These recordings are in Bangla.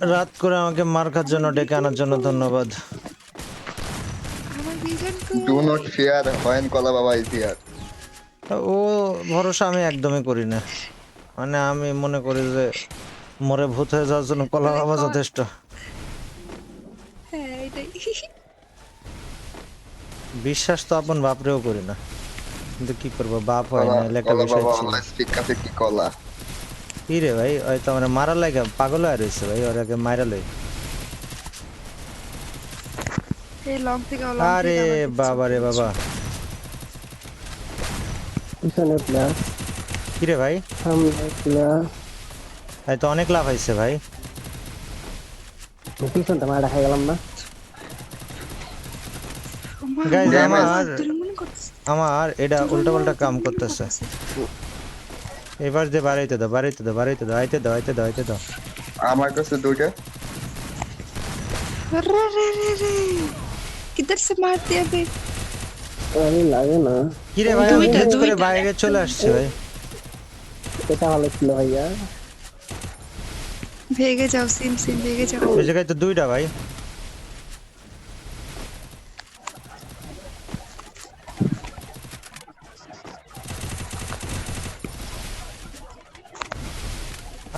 রাত করে আমাকে মার খাওয়ার জন্য ডেকে আনার জন্য ধন্যবাদ। ডু নট ফিয়ার হোয়েন কলা বাবা ইজ হিয়ার ও ভরসা আমি একদমই করি না। মানে আমি মনে করি যে মরে ভূত হয়ে যাওয়ার জন্য কলা বাবা যথেষ্ট। হ্যাঁ বিশ্বাস তো আপন বাপরেও করি না। কিন্তু কি করব বাপ হয় না একটা বিষয় কলা? কি রে ভাই হয়তো মানে মারা লাগে পাগল হয়ে রয়েছে ভাই ওর আগে মারা লই। এই লং থেকে লং আরে বাবা রে বাবা। পিছনে প্লেয়ার কি রে ভাই? সামনে প্লেয়ার ভাই তো অনেক লাভ হয়েছে ভাই। পিছনটা মারা গেলাম না। Guys, আমার- আমার এটা উল্টা পাল্টা কাম করতেছে। এবার যে বাড়াইতে দাও বাড়াইতে দাও বাড়াইতে দাও আইতে দাও আইতে দাও আইতে দাও আমার কাছে দুইটা अरे रे रे रे किधर से मार दिया बे আরে লাগে না কি রে ভাই আমি দুইটা, glitch করে দুইটা। বাইরে চলে আসছে ভাই এটা ভালো ছিল ভাইয়া भेगे जाओ सिम सिम भेगे जाओ ওই জায়গায় তো দুইটা ভাই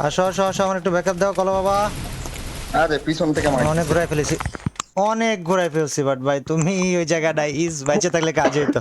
আসো আসো আসো আমার একটু ব্যাকআপ দাও কলো বাবা। আরে পিছন থেকে মার অনেক ঘুরাই ফেলেছি। অনেক ঘুরাই ফেলছি বাট ভাই তুমি ওই জায়গাটায় ইজ বাইচে থাকলে কাজ হইতো।